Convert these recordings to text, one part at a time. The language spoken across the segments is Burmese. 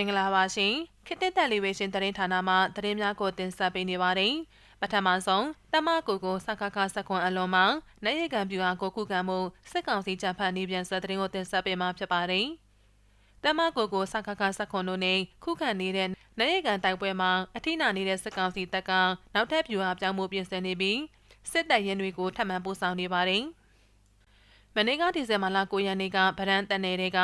င်္ဂလာပါရှင်ခေတ်သစ်တယ်လီဗေးရှင်းသတင်းဌာနမှသတင်းများကိုတင်ဆက်ပေးနေပါတယ်ပထမဆုံးတမကိုကိုစခခစခွန်အလွန်မှာနိုင်ရကံပြူအားကိုခုခံမှုစစ်ကောင်စီတပ်ဖက်နေပြန်ဆက်သတင်းကိုတင်ဆက်ပေးမှာဖြစ်ပါတယ်တမကိုကိုစခခစခွန်တို့နဲ့ခုခံနေတဲ့နိုင်ရကံတိုက်ပွဲမှာအထိနာနေတဲ့စစ်ကောင်စီတပ်ကနောက်ထပ်ပြူအားပြောင်းမှုပြင်ဆင်နေပြီးစစ်တပ်ရင်တွေကိုထပ်မံပို့ဆောင်နေပါတယ်မနေ့ကဒီဇင်ဘာလ9ရက်နေ့ကဗရန်တန်နယ်က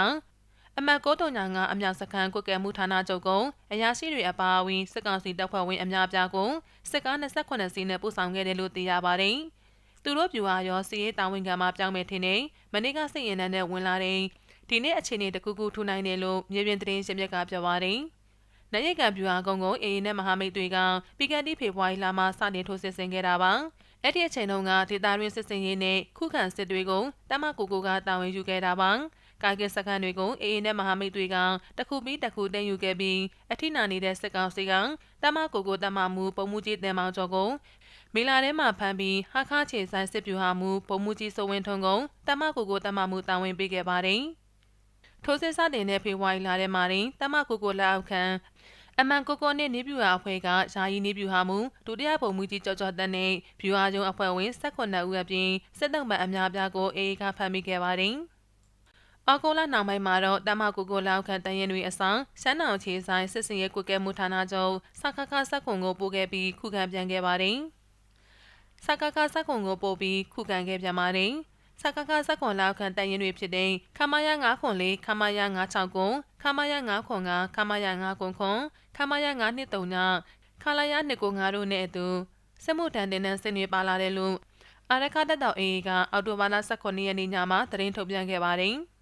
အမတ်ကိုတုံညာကအမြောက်စခန်းကွက်ကဲမှုဌာနချုပ်ကအရာရှိတွေအပါအဝင်စစ်ကောင်စီတပ်ဖွဲ့ဝင်အများပြားကိုစစ်ကား28စီးနဲ့ပို့ဆောင်ခဲ့တယ်လို့သိရပါတယ်။သူတို့ပြူအားရောစီရေးတာဝန်ခံမှပြောင်းမဲ့ထင်းနေမနေ့ကစိတ်ရင်နဲ့ဝင်လာတဲ့ဒီနေ့အခြေအနေတခုခုထူနိုင်တယ်လို့မြေပြင်သတင်းရှင်မြက်ကပြောပါတယ်။နိုင်ရကပြူအားကုန်းကိုအေအေနဲ့မဟာမိတ်တွေကပီကန်တီဖေဖော်ဝါရီလမှာစတင်ထိုးစစ်ဆင်ခဲ့တာပါ။အဲ့ဒီအချိန်တုန်းကဒေတာရင်းစစ်စင်ရေးနဲ့ခုခံစစ်တွေကိုတမကိုကိုကတာဝန်ယူခဲ့တာပါ။ ကာကင်စခန်းတွေကိုအေအေနဲ့မဟာမိတ်တွေကတခုပြီးတခုတင်ယူခဲ့ပြီးအထိနာနေတဲ့စစ်ကောင်စီကတမကိုကိုတမမှုပုံမှုကြီးတင်မောင်ကျော်ကိုမီလာထဲမှာဖမ်းပြီးဟာခါချေဆိုင်စစ်ပြူဟာမှုပုံမှုကြီးစိုးဝင်းထွန်းကုန်းတမကိုကိုတမမှုတာဝန်ပေးခဲ့ပါတယ်။ထိုးစစ်စတင်တဲ့ဖေဖော်ဝါရီလထဲမှာတင်တမကိုကိုလက်အောက်ခံအမှန်ကိုကိုနဲ့နေပြူဟာအဖွဲ့ကယာယီနေပြူဟာမှုဒုတိယပုံမှုကြီးကြော်ကြော်တက်နဲ့ပြူဟာကျုံအဖွဲ့ဝင်18ဦးအပြင်စစ်တပ်မှအများပြားကိုအေအေကဖမ်းမိခဲ့ပါတယ်။ အော်ကိုလာနောက်ပိုင်းမှာတော့တမကိုကိုလောက်ခံတန်ရင်တွေအဆောင်ရှမ်းတောင်ချေဆိုင်စစ်စင်ရဲကွက်ကဲမှုဌာနချုပ်စခခစက်ခွန်ကိုပို့ခဲ့ပြီးခုခံပြန်ခဲ့ပါတယ်။စခခစက်ခွန်ကိုပို့ပြီးခုခံခဲ့ပြန်ပါတယ်။စခခစက်ခွန်လောက်ခံတန်ရင်တွေဖြစ်တဲ့ခမရ9ခွန်လေးခမရ96ခွန်ခမရ9ခွန်9ခမရ9ခွန်ခွန်ခမရ9နှစ်3ညခလာရ2ကို9တို့နဲ့အတူစစ်မှုထမ်းတင်တဲ့ဆင်းတွေပါလာတယ်လို့အာရခတက်တော်အေးကအော်တိုဘာလ18ရက်နေ့ညမှာသတင်းထုတ်ပြန်ခဲ့ပါတယ်။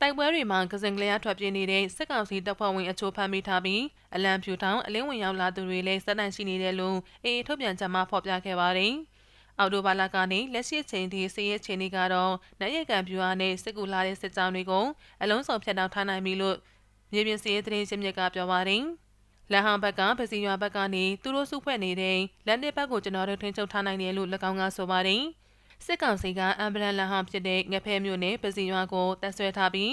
တိုက်ပွဲတွေမှာကစင်ကလျာထွက်ပြေးနေတဲ့စစ်ကောင်စီတပ်ဖွဲ့ဝင်အချို့ဖမ်းမိထားပြီးအလံဖြူထောင်အလင်းဝင်ရောက်လာသူတွေလည်းစက်တန်ရှိနေတယ်လို့အေအေထုတ်ပြန်ချက်မှာဖော်ပြခဲ့ပါတယ်။အော်တိုဘာလကနေလက်ရှိချိန်ထိစီးရဲချိန်တွေကတော့နိုင်ရကန်ပြူအားနဲ့စစ်ကူလာတဲ့စစ်ကြောင်းတွေကိုအလုံးစုံဖျက်တောက်ထားနိုင်ပြီလို့မြေပြင်စီးရဲသတင်းချင်းမြစ်ကပြောပါတယ်။လက်ဟန်ဘက်ကပစီရွာဘက်ကနေသူတို့စုဖွဲ့နေတဲ့လက်နက်ဘက်ကိုကျွန်တော်တို့ထိန်းချုပ်ထားနိုင်တယ်လို့၎င်းကဆိုပါတယ်။ စစ်ကောင်စီကအမ်ဘလန်လန်ဟောင်းဖြစ်တဲ့ငဖဲမြို့နယ်ပစီရွာကိုတပ်ဆွဲထားပြီး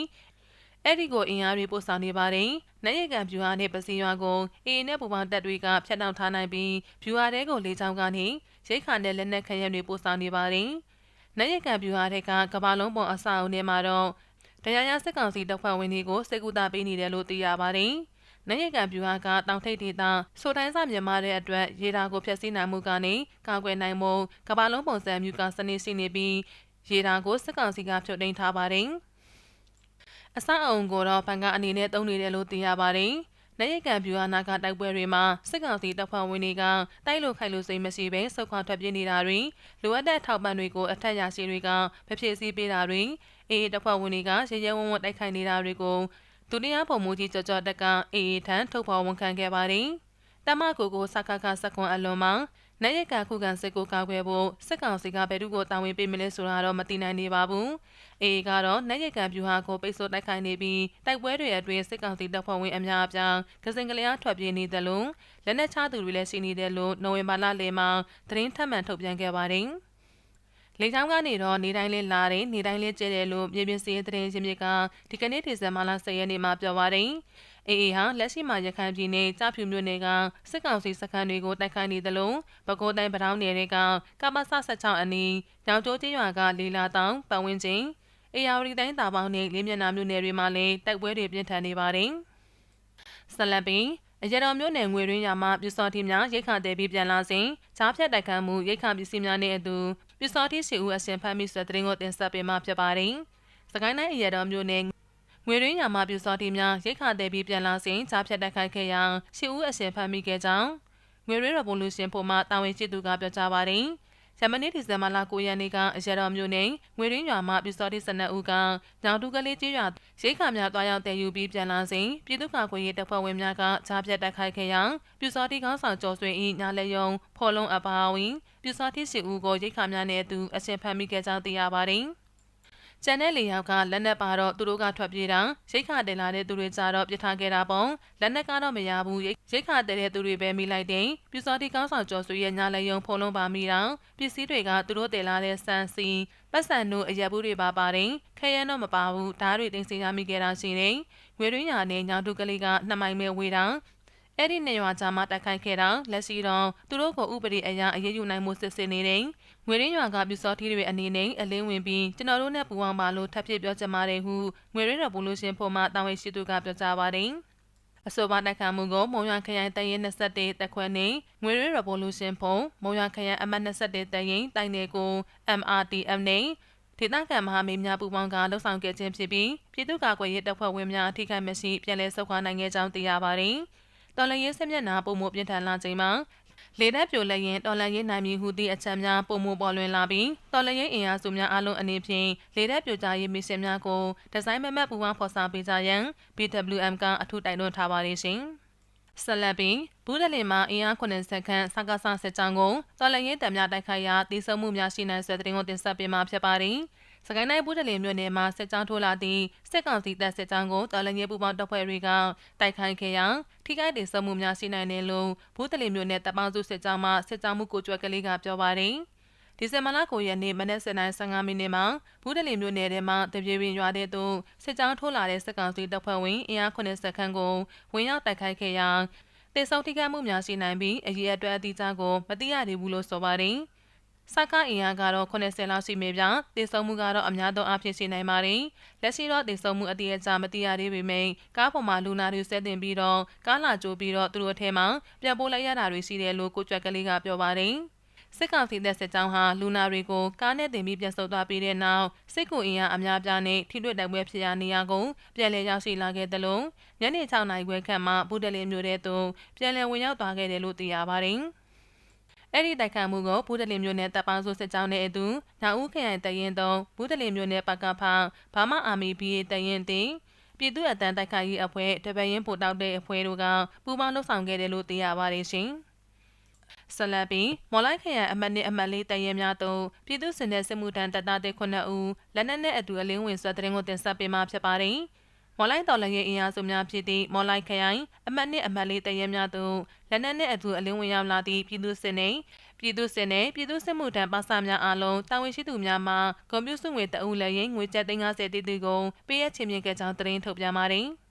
အဲ့ဒီကိုအင်အားတွေပို့ဆောင်နေပါတယ်။နိုင်ရကန်ဗျူဟာနဲ့ပစီရွာကိုအေအေနဲ့ပူပေါင်းတပ်တွေကဖျက်တောက်ထားနိုင်ပြီးဗျူဟာတဲကိုလေးချောင်းကနေရိတ်ခါနဲ့လက်နက်ခရဲတွေပို့ဆောင်နေပါတယ်။နိုင်ရကန်ဗျူဟာတွေကကဘာလုံးပေါ်အဆောက်အုံထဲမှာတော့တရားရစစ်ကောင်စီတပ်ဖွဲ့ဝင်တွေကိုစိတ်ကူတာပေးနေတယ်လို့သိရပါတယ်။ နိုင်ရကန်ပြူဟာကတောင်ထိပ်ဒေသဆိုတိုင်းစမြန်မာတဲ့အတွက်ရေတာကိုဖျက်ဆီးနိုင်မှုကနေကာကွယ်နိုင်မှုကမ္ဘာလုံးပုံစံမျိုးကစနစ်ရှိနေပြီးရေတာကိုစစ်ကောင်စီကဖြုတ်သိမ်းထားပါတယ်။အစအုံကိုတော့ဘန်ကအနေနဲ့တုံးနေတယ်လို့သိရပါတယ်။နိုင်ရကန်ပြူဟာနာကတိုက်ပွဲတွေမှာစစ်ကောင်စီတပ်ဖွဲ့ဝင်တွေကတိုက်လို့ခိုက်လို့စိတ်မရှိဘဲဆုတ်ခွာထွက်ပြေးနေတာတွေလိုအပ်တဲ့ထောက်ပံ့တွေကိုအထက်ရရှိတွေကမဖြစ်စည်းပေးတာတွေအေးတပ်ဖွဲ့ဝင်တွေကရေရဲဝုံဝတိုက်ခိုက်နေတာတွေကို ဒုတိယပုံမှုကြီးကြော်ကြော်တက်ကအေအေထံထုတ်ဖော်ဝန်ခံခဲ့ပါတယ်။တမကိုကိုစခခစခွန်အလွန်မှာနိုင်ရကခုခံစစ်ကိုကာကွယ်ဖို့စစ်ကောင်စီကဘယ်သူကိုတာဝန်ပေးမလဲဆိုတာတော့မသိနိုင်နေပါဘူး။အေအေကတော့နိုင်ရကပြူဟာကိုပိတ်ဆို့တိုက်ခိုက်နေပြီးတိုက်ပွဲတွေအတွင်းစစ်ကောင်စီတပ်ဖွဲ့ဝင်အများအပြားကစင်ကလျားထွက်ပြေးနေတယ်လို့လက်နက်ချသူတွေလည်းရှိနေတယ်လို့နိုဝင်ဘာလလယ်မှာသတင်းထပ်မံထုတ်ပြန်ခဲ့ပါတယ်။ လေချောင်းကနေတော့နေတိုင်းလေးလာတယ်နေတိုင်းလေးကျဲတယ်လို့မြေပြင်စီးသတင်းရင်းမြစ်ကဒီကနေ့ဒီဇင်ဘာလ10ရက်နေ့မှာပြောပါတယ်။အေအေဟာလက်ရှိမှာရခိုင်ပြည်နယ်ကြဖြူမြို့နယ်ကစစ်ကောင်စီစခန်းတွေကိုတိုက်ခိုက်နေသလိုပဲခူးတိုင်းပထောင်းနယ်တွေကကမ္ဘာဆ16အနီးညောင်ကျိုးကျေးရွာကလီလာတောင်ပတ်ဝန်းကျင်အေယာဝတီတိုင်းတာပေါင်းနဲ့လင်းမျက်နှာမြို့နယ်တွေမှာလည်းတိုက်ပွဲတွေပြင်းထန်နေပါတယ်။ဆလပင်အရတော်မျိုးနယ်ငွေရင်းရမှာပြူစောတိများရိတ်ခါတဲ့ပြီးပြန်လာစဉ်ချားဖြတ်တိုက်ခတ်မှုရိတ်ခါပစ္စည်းများနဲ့အတူ ပြူစောတိစီဦးအစဉ်ဖမ်းမိဆွဲတဲ့ကိုတင်ဆက်ပေးမှဖြစ်ပါတယ်။စကိုင်းတိုင်းအရတော်မျိုးနယ်ငွေရင်းရမှာပြူစောတိများရိတ်ခါတဲ့ပြီးပြန်လာစဉ်ချားဖြတ်တိုက်ခိုက်ခဲ့ရာစီဦးအစဉ်ဖမ်းမိခဲ့ကြောင်းငွေရင်း revolution ပုံမှတာဝန်ရှိသူကပြောကြားပါတယ်။။ ဂျမနီဒီဇင်ဘာလ9ရက်နေ့ကအရတော်မျိုးနဲ့ငွေရင်းရွာမှပြူစောတိစနက်ဦးကညောင်တူကလေးကျေးရွာရိတ်ခါများတွားရောက်တည်ယူပြီးပြန်လာစဉ်ပြည်သူ့ကာကွယ်ရေးတပ်ဖွဲ့ဝင်များကကြားပြတ်တိုက်ခိုက်ခဲ့ရာပြူစောတိကောင်းဆောင်ကျော်ဆွေ၏ညာလက်ယုံဖော်လုံးအပါအဝင်ပြူစောတိရှိဦးကိုရိတ်ခါများနဲ့အတူအရှင်ဖမ်းမိခဲ့ကြောင်းသိရပါတယ်။ ကျန်တဲ့လေယောက်ကလက်နက်ပါတော့သူတို့ကထွက်ပြေးတာရိတ်ခါတင်လာတဲ့သူတွေကြတော့ပြစ်ထားခဲ့တာပေါ့လက်နက်ကတော့မရဘူးရိတ်ခါတဲ့တဲ့သူတွေပဲမိလိုက်တယ်ပြူစောတိကောင်းဆောင်ကျော်စုရဲ့ညာလည်းယုံဖုံလုံးပါမိတာပစ္စည်းတွေကသူတို့တင်လာတဲ့ဆန်စီပတ်စံတို့အရက်ဘူးတွေပါပါတယ်ခရမ်းတော့မပါဘူးဓားတွေတင်စီရမိခဲ့တာရှိတယ်ငွေရင်းရနဲ့ညောင်တုကလေးကနှစ်မိုင်ပဲဝေးတာအဲ့ဒီနေရွာကြားမှာတိုက်ခိုက်ခဲ့တာလက်ရှိတော့သူတို့ကိုဥပဒေအရာအရေးယူနိုင်မှုစစ်ဆေးနေတယ်။ ငွေရင်းရွာကပြူစောထီးတွေအနေနဲ့အလင်းဝင်ပြီးကျွန်တော်တို့နဲ့ပူပေါင်းပါလို့ထပ်ဖြစ်ပြောချင်ပါတယ်ဟုငွေရင်းတော်ဘလူရှင်ဖို့မှတာဝန်ရှိသူကပြောကြားပါတယ်။အဆိုပါတိုက်ခိုက်မှုကိုမုံရွာခရိုင်တရင်21တက်ခွဲနဲ့ငွေရင်း Revolution ဖုံမုံရွာခရိုင်အမှတ်21တရင်တိုင်နယ်ကို MRTM နဲ့ဒေသခံမဟာမိတ်များပူးပေါင်းကလှုပ်ဆောင်ခဲ့ခြင်းဖြစ်ပြီးပြည်သူ့ကာကွယ်ရေးတပ်ဖွဲ့ဝင်များထိခိုက်မရှိပြန်လည်ဆုတ်ခွာနိုင်ခဲ့ကြောင်းသိရပါတယ်။တော်လန်ရေးစစ်မျက်နှာပုံမှုပြင်းထန်လာချိန်မှာ လေတပ်ပြိုလက်ရင်တော်လန်ရေးနိုင်မည်ဟုသည့်အချက်များပုံမှုပေါ်လွင်လာပြီးတော်လန်ရေးအင်အားစုများအလုံးအနေဖြင့်လေတပ်ပြိုကျရေးမစ်ရှင်များကိုဒီဇိုင်းမမတ်ပူပေါင်းဖော်ဆောင်ပေးကြရန် BWM ကအထူးတိုက်တွန်းထားပါရရှင် ဆလပ်ပင်ဘူးဒလင်မှာအင်အား90ခန့်စကားဆစစ်ကြောင်းကိုတော်လန်ရေးတံများတိုက်ခိုက်ရာတိစုံမှုများရှိနိုင်ဆွဲတဲ့တင်ကိုတင်ဆက်ပေးမှာဖြစ်ပါတယ်။စကိုင်းတိုင်းဘူးတလင်မြို့နယ်မှာစစ်ကြောင်းထိုးလာသည့်စစ်ကောင်စီတပ်စစ်ကြောင်းကိုတော်လငယ်ပူပေါင်းတပ်ဖွဲ့တွေကတိုက်ခိုက်ခဲ့ရာထိခိုက်ဒေဆုံးမှုများရှိနိုင်တယ်လို့ဘူးတလင်မြို့နယ်တပ်ပေါင်းစုစစ်ကြောင်းမှစစ်ကြောင်းမှုကိုကြွက်ကလေးကပြောပါတယ် ဒီဇင်ဘာလ9ရက်နေ့မနက်7:15မိနစ်မှာဘူးတလင်မြို့နယ်ထဲမှာတပြေပင်ရွာတဲ့သို့စစ်ကြောင်းထိုးလာတဲ့စစ်ကောင်စီတပ်ဖွဲ့ဝင်အင်အား90ခန့်ကိုဝင်ရောက်တိုက်ခိုက်ခဲ့ရာတေဆုံထိခိုက်မှုများရှိနိုင်ပြီးအရေးအတွက်အတိအကျကိုမသိရသေးဘူးလို့ဆိုပါတယ်။စကားအင်အားကတော့80လောက်ရှိမေပြတည်ဆုံမှုကတော့အများဆုံးအဖြစ်ရှိနိုင်ပါတယ်လက်ရှိတော့တည်ဆုံမှုအတိအကျမသိရသေးပေမယ့်ကားပေါ်မှာလူနာတွေဆက်တင်ပြီးတော့ကားလာကြိုးပြီးတော့သူတို့အထဲမှာပြန်ပို့လိုက်ရတာတွေရှိတယ်လို့ကိုကြွက်ကလေးကပြောပါတယ် စစ်ကောင်စီတပ်စစ်ကြောင်းဟာလူနာတွေကိုကားနဲ့တင်ပြီးပြန်ဆုတ်သွားပြီးတဲ့နောက်စစ်ကူအင်အားအများပြားနဲ့ထိတွေ့တိုက်ပွဲဖြစ်ရာနေရာကိုပြန်လည်ရောက်ရှိလာခဲ့တယ်လို့ညနေ6နာရီခွဲခန့်မှာဘူးတလင်းမြို့တဲ့သို့ပြန်လည်ဝင်ရောက်သွားခဲ့တယ်လို့သိရပါတယ်။အဲ့ဒီတိုက်ခိုက်မှုကိုဘူးတလင်မြို့နယ်တပ်ပေါင်းစုစစ်ကြောင်းနဲ့အတူညောင်ဦးခရိုင်တရင်တုံးဘူးတလင်မြို့နယ်ပကဖဘာမအာမီဘီတရင်တင်ပြည်သူ့အတန်းတိုက်ခိုက်ရေးအဖွဲ့တပရင်ပို့တောက်တဲ့အဖွဲ့တို့ကပူးပေါင်းလှုပ်ဆောင်ခဲ့တယ်လို့သိရပါတယ်ရှင်။ ဆလပ်ပီမော်လိုက်ခရိုင်အမတ်နဲ့အမတ်လေးတရင်များတို့ပြည်သူ့စင်တဲ့စစ်မှုထမ်းတပ်သားတွေခုနှစ်ဦးလက်နက်နဲ့အတူအလင်းဝင်ဆွဲတဲ့ရင်ကိုတင်ဆက်ပေးမှာဖြစ်ပါတယ်။မော်လိုက်တော်လည်းရဲ့အင်အားစုများဖြစ်သည့်မော်လိုက်ခရိုင်အမှတ်နှစ်အမှတ်လေးတရဲများသို့လက်နက်နှင့်အတူအလင်းဝင်ရောက်လာသည့်ပြည်သူစစ်နှင့်ပြည်သူစစ်နှင့်ပြည်သူစစ်မှုထမ်းပါစာများအားလုံးတာဝန်ရှိသူများမှကွန်ပျူတာငွေတအုပ်လည်းရင်ငွေကျပ်350တိတိကိုပေးရချင်မြင့်ခဲ့ကြောင်းသတင်းထုတ်ပြန်ပါတယ်။